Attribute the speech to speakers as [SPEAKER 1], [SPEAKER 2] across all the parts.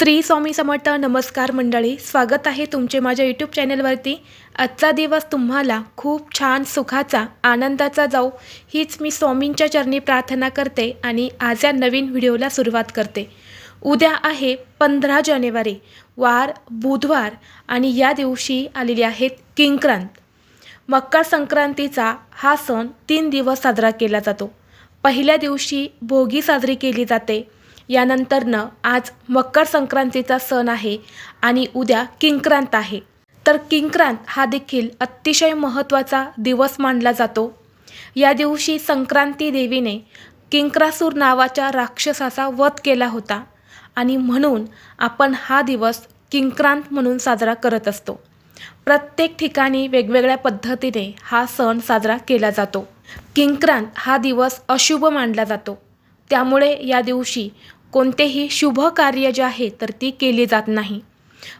[SPEAKER 1] श्री स्वामी समर्थ नमस्कार मंडळी स्वागत आहे तुमचे माझ्या यूट्यूब चॅनलवरती. आजचा दिवस तुम्हाला खूप छान सुखाचा आनंदाचा जाऊ हीच मी स्वामींच्या चरणी प्रार्थना करते आणि आज या नवीन व्हिडिओला सुरुवात करते. उद्या आहे पंधरा जानेवारी वार बुधवार आणि या दिवशी आलेली आहेत किंक्रांत. मकर संक्रांतीचा हा सण तीन दिवस साजरा केला जातो. पहिल्या दिवशी भोगी साजरी केली जाते. यानंतरनं आज मकर संक्रांतीचा सण आहे आणि उद्या किंक्रांत आहे. तर किंक्रांत हा देखील अतिशय महत्त्वाचा दिवस मानला जातो. या दिवशी संक्रांती देवीने किंक्रासूर नावाच्या राक्षसाचा वध केला होता आणि म्हणून आपण हा दिवस किंक्रांत म्हणून साजरा करत असतो. प्रत्येक ठिकाणी वेगवेगळ्या पद्धतीने हा सण साजरा केला जातो. किंक्रांत हा दिवस अशुभ मानला जातो. त्यामुळे या दिवशी कोणतेही शुभ कार्य जे आहे तर ती केली जात नाही.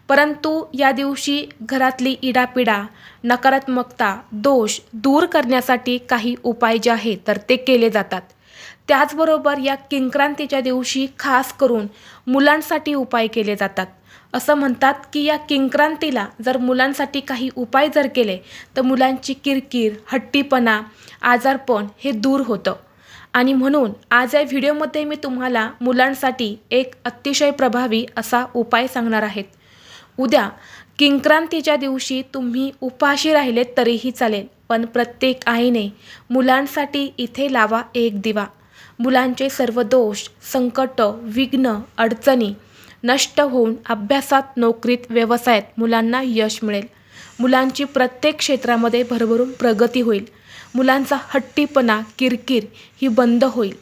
[SPEAKER 1] परंतु या दिवशी घरातली इडापिडा नकारात्मकता दोष दूर करण्यासाठी काही उपाय जे आहे तर ते केले जातात. त्याचबरोबर या किंक्रांतीच्या दिवशी खास करून मुलांसाठी उपाय केले जातात. असं म्हणतात की या किंक्रांतीला जर मुलांसाठी काही उपाय जर केले तर मुलांची किरकिर हट्टीपणा आजारपण हे दूर होतं. आणि म्हणून आज या व्हिडिओमध्ये मी तुम्हाला मुलांसाठी एक अतिशय प्रभावी असा उपाय सांगणार आहेत उद्या किंक्रांतीच्या दिवशी तुम्ही उपाशी राहिलेत तरीही चालेल पण प्रत्येक आईने मुलांसाठी इथे लावा एक दिवा. मुलांचे सर्व दोष संकट विघ्न अडचणी नष्ट होऊन अभ्यासात नोकरीत व्यवसायात मुलांना यश मिळेल. मुलांची प्रत्येक क्षेत्रामध्ये भरभरून प्रगती होईल. मुलांचा हट्टीपणा किरकिर ही बंद होईल.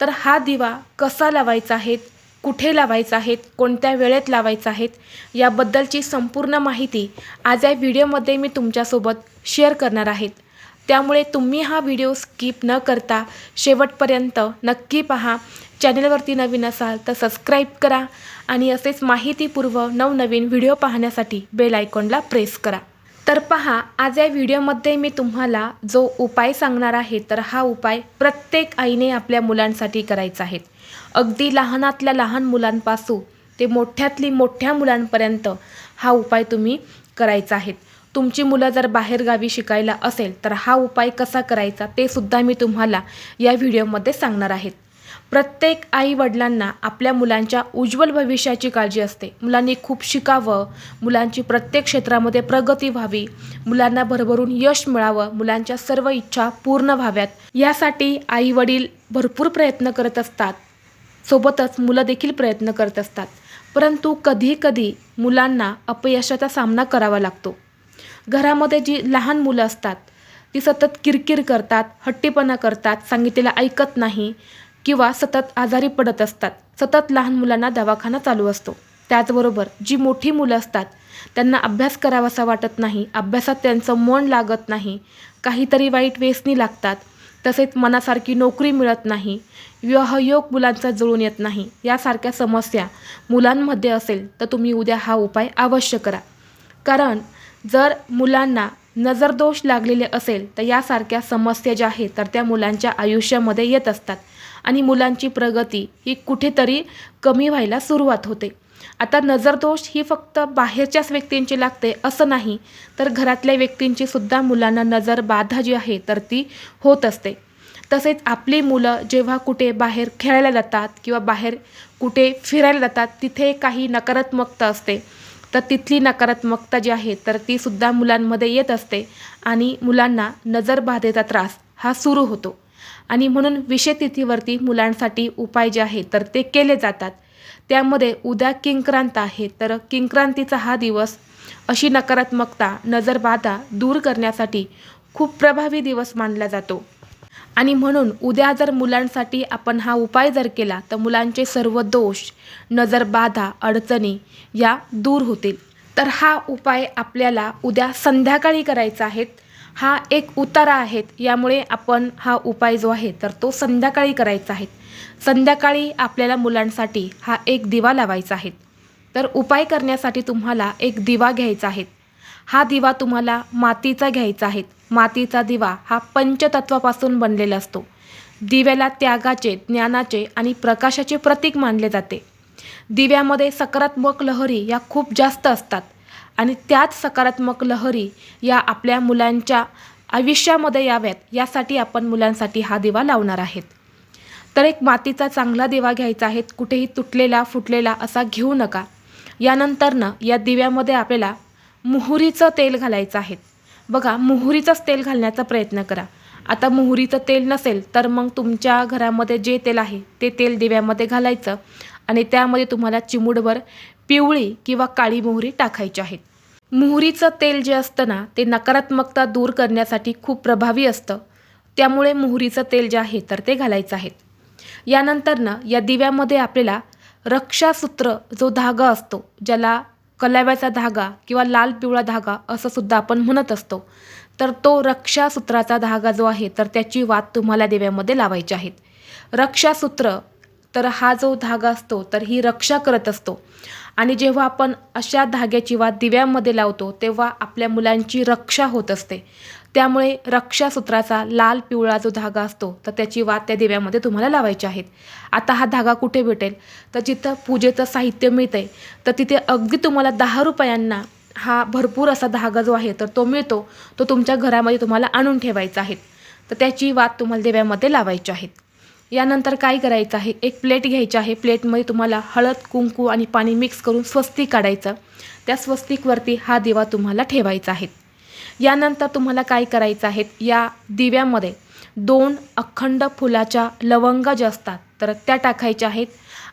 [SPEAKER 1] तर हा दिवा कसा लावायचा आहे कुठे लावायचा आहेत? कोणत्या वेळेत लावायचा आहेत? याबद्दलची संपूर्ण माहिती आज या व्हिडिओमध्ये मी तुमच्यासोबत शेअर करणार आहेत. त्यामुळे तुम्ही हा व्हिडिओ स्किप न करता शेवटपर्यंत नक्की पहा. चॅनलवरती नवीन असाल तर सबस्क्राईब करा आणि असेच माहितीपूर्व नवनवीन व्हिडिओ पाहण्यासाठी बेल आयकॉनला प्रेस करा. तर पहा आज या व्हिडिओमध्ये मी तुम्हाला जो उपाय सांगणार आहे तर हा उपाय प्रत्येक आईने आपल्या मुलांसाठी करायचा आहे. अगदी लहानातल्या लहान मुलांपासून ते मोठ्यातली मोठ्या मुलांपर्यंत हा उपाय तुम्ही करायचा आहे. तुमची मुलं जर बाहेरगावी शिकायला असेल तर हा उपाय कसा करायचा ते सुद्धा मी तुम्हाला या व्हिडिओमध्ये सांगणार आहेत प्रत्येक आई वडिलांना आपल्या मुलांच्या उज्ज्वल भविष्याची काळजी असते. मुलांनी खूप शिकावं मुलांची प्रत्येक क्षेत्रामध्ये प्रगती व्हावी मुलांना भरभरून यश मिळावं मुलांच्या सर्व इच्छा पूर्ण व्हाव्यात. यासाठी आई वडील भरपूर प्रयत्न करत असतात. सोबतच मुलं देखील प्रयत्न करत असतात. परंतु कधी कधी मुलांना अपयशाचा सामना करावा लागतो. घरामध्ये जी लहान मुलं असतात ती सतत किरकिर करतात हट्टीपणा करतात सांगितलेलं ऐकत नाही. किंवा सतत आजारी पडत असतात. सतत लहान मुलांना दवाखाना चालू असतो. त्याचबरोबर जी मोठी मुलं असतात त्यांना अभ्यास करावासा वाटत नाही अभ्यासात त्यांचं मन लागत नाही काहीतरी वाईट वेसनी लागतात तसेच मनासारखी नोकरी मिळत नाही विवाहयोग मुलांचा जुळून येत नाही यासारख्या समस्या मुलांमध्ये असेल तर तुम्ही उद्या हा उपाय अवश्य करा. कारण जर मुलांना नजरदोष लागलेले असेल तर यासारख्या समस्या ज्या आहेत तर त्या मुलांच्या आयुष्यामध्ये येत असतात. आणि मुलांची प्रगती ही कुठेतरी कमी व्हायला सुरुवात होते. आता नजरदोष ही फक्त बाहेरच्याच व्यक्तींची लागते असं नाही तर घरातल्या व्यक्तींची सुद्धा मुलांना नजर बाधा जी आहे तर ती होत असते. तसेच आपली मुलं जेव्हा कुठे बाहेर खेळायला जातात किंवा बाहेर कुठे फिरायला जातात तिथे काही नकारात्मकता असते. तर तिथली नकारात्मकता जी आहे तर ती सुद्धा मुलांमध्ये येत असते आणि मुलांना नजरबाधेचा त्रास हा सुरू होतो. आणि म्हणून विषयतिथीवरती मुलांसाठी उपाय जे आहे तर ते केले जातात. त्यामध्ये उद्या किंक्रांत आहे तर किंक्रांतीचा हा दिवस अशी नकारात्मकता नजरबाधा दूर करण्यासाठी खूप प्रभावी दिवस मानला जातो. आणि म्हणून उद्या जर मुलांसाठी आपण हा उपाय जर केला तर मुलांचे सर्व दोष नजरबाधा अडचणी या दूर होतील. तर हा उपाय आपल्याला उद्या संध्याकाळी करायचा आहे. हा एक उतारा आहेत यामुळे आपण हा उपाय जो आहे तर तो संध्याकाळी करायचा आहे. संध्याकाळी आपल्याला मुलांसाठी हा एक दिवा लावायचा आहे. तर उपाय करण्यासाठी तुम्हाला एक दिवा घ्यायचा आहे. हा दिवा तुम्हाला मातीचा घ्यायचा आहे. मातीचा दिवा हा पंचतत्वापासून बनलेला असतो. दिव्याला त्यागाचे ज्ञानाचे आणि प्रकाशाचे प्रतीक मानले जाते. दिव्यामध्ये सकारात्मक लहरी या खूप जास्त असतात. आणि त्याच सकारात्मक लहरी या आपल्या मुलांच्या आयुष्यामध्ये याव्यात. यासाठी आपण मुलांसाठी हा दिवा लावणार आहेत. तर एक मातीचा चांगला दिवा घ्यायचा आहे. कुठेही तुटलेला फुटलेला असा घेऊ नका. यानंतरनं या दिव्यामध्ये आपल्याला मोहरीचं तेल घालायचं आहे. बघा मोहरीचंच तेल घालण्याचा प्रयत्न करा. आता मोहरीचं तेल नसेल तर मग तुमच्या घरामध्ये जे तेल आहे ते तेल दिव्यामध्ये घालायचं आणि त्यामध्ये तुम्हाला चिमूडभर पिवळी किंवा काळी मोहरी टाकायची आहेत. मोहरीचं तेल जे असतं ना ते नकारात्मकता दूर करण्यासाठी खूप प्रभावी असतं. त्यामुळे मोहरीचं तेल जे आहे तर ते घालायचं आहे. यानंतरनं या दिव्यामध्ये आपल्याला रक्षासूत्र जो धागा असतो ज्याला कलाव्याचा धागा किंवा लाल पिवळा धागा असं सुद्धा आपण म्हणत असतो तर तो रक्षासूत्राचा धागा जो आहे तर त्याची वात तुम्हाला दिव्यामध्ये लावायची आहेत रक्षासूत्र तर हा जो धागा असतो तर ही रक्षा करत असतो. आणि जेव्हा आपण अशा धाग्याची वात दिव्यामध्ये लावतो तेव्हा आपल्या मुलांची रक्षा होत असते. त्यामुळे रक्षासूत्राचा लाल पिवळा जो धागा असतो तर त्याची वात त्या दिव्यामध्ये तुम्हाला लावायची आहेत. आता हा धागा कुठे भेटेल? तर जिथं पूजेचं साहित्य मिळतं आहे तर तिथे अगदी तुम्हाला दहा रुपयांना हा भरपूर असा धागा जो आहे तर तो मिळतो. तो तुमच्या घरामध्ये तुम्हाला आणून ठेवायचा आहे. तर त्याची वात तुम्हाला दिव्यामध्ये लावायची आहेत. यानंतर काय करायचं आहे? एक प्लेट घ्यायची आहे. प्लेटमध्ये तुम्हाला हळद कुंकू आणि पाणी मिक्स करून स्वस्तिक काढायचं. त्या स्वस्तिकवरती हा दिवा तुम्हाला ठेवायचा आहे. यानंतर तुम्हाला काय करायचं आहे? या दिव्यामध्ये दोन अखंड फुलाच्या लवंगा ज्या असतात तर त्या टाकायच्या आहेत.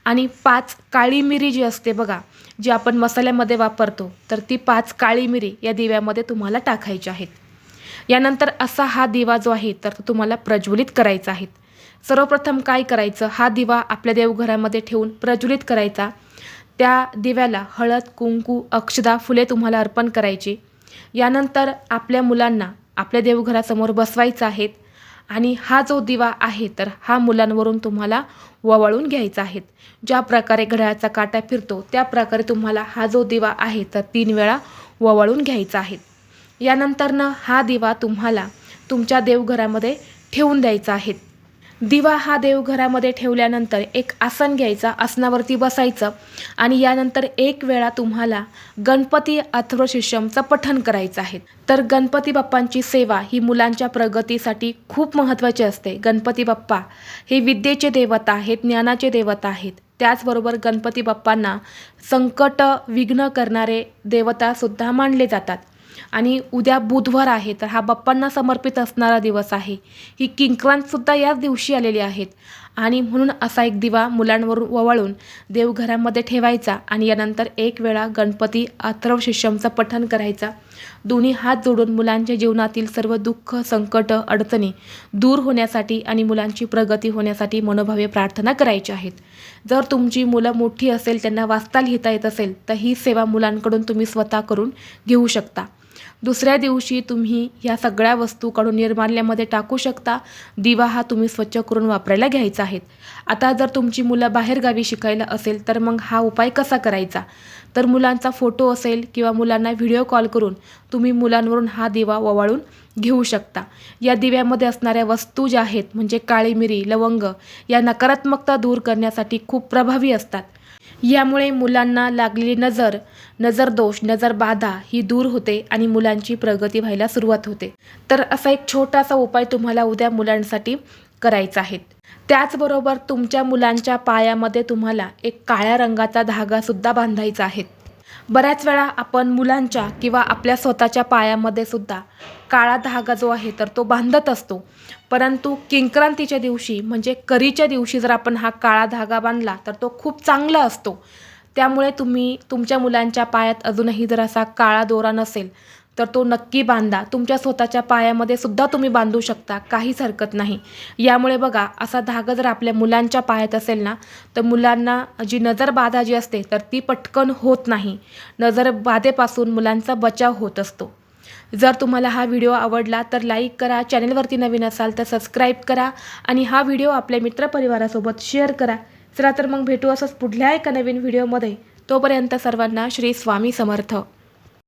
[SPEAKER 1] आणि पाच काळी मिरी जी असते बघा जी आपण मसाल्यामध्ये वापरतो तर ती पाच काळी मिरी या दिव्यामध्ये तुम्हाला टाकायची आहेत. यानंतर असा हा दिवा जो आहे तर तो तुम्हाला प्रज्वलित करायचा आहे. सर्वप्रथम काय करायचं? हा दिवा आपल्या देवघरामध्ये ठेवून प्रज्वलित करायचा. त्या दिव्याला हळद कुंकू अक्षदा फुले तुम्हाला अर्पण करायची. यानंतर आपल्या मुलांना आपल्या देवघरासमोर बसवायचं आहेत आणि हा जो दिवा आहे तर हा मुलांवरून तुम्हाला ववाळून घ्यायचा आहे. ज्या प्रकारे घड्याळाचा काटा फिरतो त्या प्रकारे तुम्हाला हा जो दिवा आहे तर तीन वेळा ववाळून घ्यायचा आहे. यानंतरनं हा दिवा तुम्हाला तुमच्या देवघरामध्ये ठेवून द्यायचा आहे. दिवा हा देवघरामध्ये ठेवल्यानंतर एक आसन घ्यायचा आसनावरती बसायचं आणि यानंतर एक वेळा तुम्हाला गणपती अथर्वशिष्यमचं पठण करायचं आहे. तर गणपती बाप्पांची सेवा ही मुलांच्या प्रगतीसाठी खूप महत्त्वाची असते. गणपती बाप्पा हे विद्येचे देवता आहेत ज्ञानाचे देवता आहेत. त्याचबरोबर गणपती बाप्पांना संकट विघ्न करणारे देवतासुद्धा मानले जातात. आणि उद्या बुधवार आहे तर हा बाप्पांना समर्पित असणारा दिवस आहे. ही किंक्रांतसुद्धा याच दिवशी आलेली आहेत. आणि म्हणून असा एक दिवा मुलांवरून ववाळून देवघरामध्ये ठेवायचा आणि यानंतर एक वेळा गणपती अथर्व शिष्यमचं पठण करायचा. दोन्ही हात जोडून मुलांच्या जीवनातील सर्व दुःख संकट अडचणी दूर होण्यासाठी आणि मुलांची प्रगती होण्यासाठी मनोभावे प्रार्थना करायची आहेत. जर तुमची मुलं मोठी असेल त्यांना वाचता लिहिता येत असेल तर ही सेवा मुलांकडून तुम्ही स्वतः करून घेऊ शकता. दुसऱ्या दिवशी तुम्ही ह्या सगळ्या वस्तू काढून निर्माल्यामध्ये टाकू शकता. दिवा हा तुम्ही स्वच्छ करून वापरायला घ्यायचा आहे. आता जर तुमची मुलं बाहेरगावी शिकायला असेल तर मग हा उपाय कसा करायचा? तर मुलांचा फोटो असेल किंवा मुलांना व्हिडिओ कॉल करून तुम्ही मुलांवरून हा दिवा ओवाळून घेऊ शकता. या दिव्यामध्ये असणाऱ्या वस्तू ज्या आहेत म्हणजे काळी मिरी लवंग या नकारात्मकता दूर करण्यासाठी खूप प्रभावी असतात. यामुळे मुलांना लागलेली नजर. नजर दोष नजर बाधा ही दूर होते आणि मुलांची प्रगती व्हायला सुरुवात होते. तर असा एक छोटासा उपाय तुम्हाला उद्या मुलांसाठी करायचा आहे. त्याचबरोबर तुमच्या मुलांच्या पायामध्ये तुम्हाला एक काळ्या रंगाचा धागासुद्धा बांधायचा आहे. बऱ्याच वेळा आपण मुलांच्या किंवा आपल्या स्वतःच्या पायामध्ये सुद्धा काळा धागा जो आहे तर तो बांधत असतो. परंतु किंक्रांतीच्या दिवशी म्हणजे करीच्या दिवशी जर आपण हा काळा धागा बांधला तर तो खूप चांगला असतो. त्यामुळे तुम्ही तुमच्या मुलांच्या पायात अजूनही जर असा काळा दोरा नसेल तर तो नक्की बांधा. तुमच्या स्वतःच्या पायामध्ये सुद्धा तुम्ही बांधू शकता. काहीच हरकत नाही. यामुळे बघा असा धागा जर आपल्या मुलांच्या पायात असेल ना तर मुलांना जी नजरबाधा जी असते तर ती पटकन होत नाही. नजरबाधेपासून मुलांचा बचाव होत असतो. जर तुम्हाला हा व्हिडिओ आवडला तर लाईक करा. चॅनलवरती नवीन असाल तर सबस्क्राईब करा. आणि हा व्हिडिओ आपल्या मित्रपरिवारासोबत शेअर करा. चला तर मग भेटू असंच पुढल्या एका नवीन व्हिडिओमध्ये. तोपर्यंत सर्वांना श्री स्वामी समर्थ.